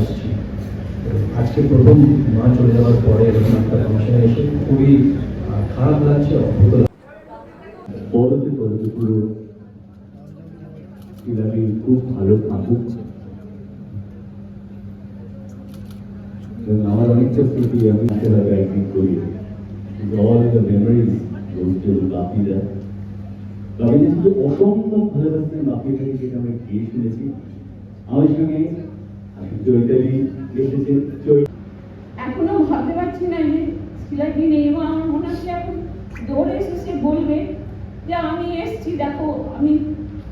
এসেছি। আজকে প্রথম মা চলে যাওয়ার পরে এরকম একটা ফাংশনে এসে খুবই খারাপ লাগছে, অদ্ভুত পরবর্তী এভাবে খুব ভালো থাকুক। আমার অনেকটা স্মৃতি আমি সেভাবে একদিন করি। অল দ্য মেমোরিজ বাকি যায় তবে শুধু অসম্ভব ভালোবাসতেন গিয়ে শুনেছি। আমার সঙ্গে এখনও ভাবতে পারছি না যে শিলাকি নেই এবং আমার মনে হচ্ছে এখন দৌড়ে এসে সে বলবে যে আমি এসছি, দেখো, আমি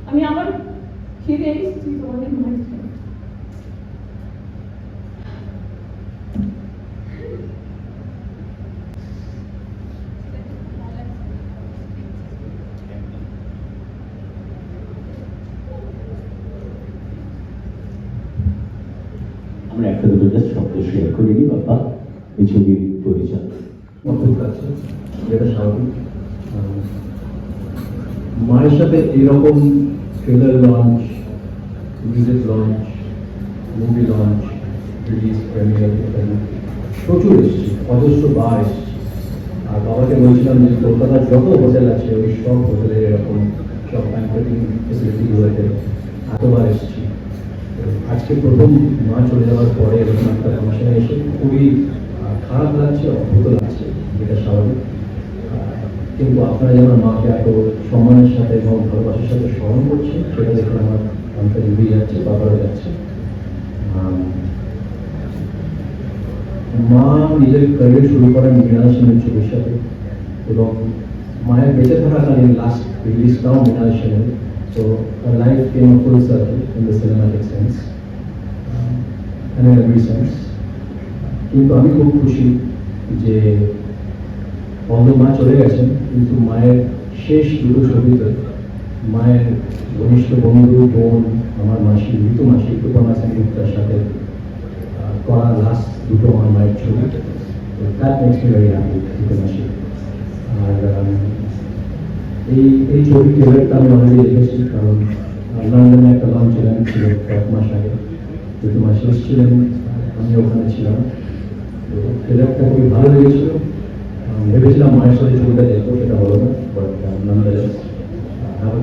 আমি আবার ফিরে এসেছি, তোমাদের মাঝে আমরা একটা দুটো জাস্ট শব্দ শেয়ার করে নিই বাবা এই ছবির পরিচয় মায়ের সাথে এরকম trailer launch music launch movie launch release premiere প্রচুর এসেছি, অজস্র বার এসেছি। আর বাবাকে বলছিলাম যে কলকাতার যত হোটেল আছে, ওই সব হোটেলের এরকম সব ব্যাংকেটিং ফেসিলিটিগুলোতে এতবার এসেছি। আজকে প্রথম মা চলে যাওয়ার পরে এরকম একটা ফাংশনে এসে খুবই খারাপ লাগছে, অদ্ভুত লাগছে, যেটা স্বাভাবিক। কিন্তু আপনারা যেন মাকে এত সম্মানের সাথে এবং ভালোবাসার সাথে স্মরণ করছে সেটা দেখে আমার অনেকটা জুড়িয়ে যাচ্ছে বাবারও যাচ্ছে। মা নিজের ক্যারিয়ার শুরু করেন মৃণাল সেনের ছবির সাথে এবং মায়ের বেঁচে থাকাকালীন লাস্ট রিলিজটাও মৃণাল সেনের। তো life came full circle in the cinematic sense and in every sense কিন্তু আমি খুব খুশি যে অন্ধ মা চলে গেছেন কিন্তু মায়ের শেষ দুটো ছবিতে মায়ের ঘনিষ্ঠ বন্ধু বোন আমার মাসি ঋতু মাসি কৃপনা সেনগুপ্তার সাথে করা লাস্ট দুটো আমার মায়ের ছবি। That makes me very happy মাসি। আর um, এই এই ছবি ট্রেলারটা আমি অলরেডি দেখেছি, কারণ লন্ডনে একটা লঞ্চ ইভেন্ট ছিল কয়েক মাস আগে। ঋতু মাসি এসেছিলেন আমি ওখানে ছিলাম। তো ট্রেলারটা খুবই ভালো লেগেছিল। ভেবেছিলাম মায়ের সাথে ছবিটা দেখব, সেটা হলো না বাট নন্দলেস হ্যাভ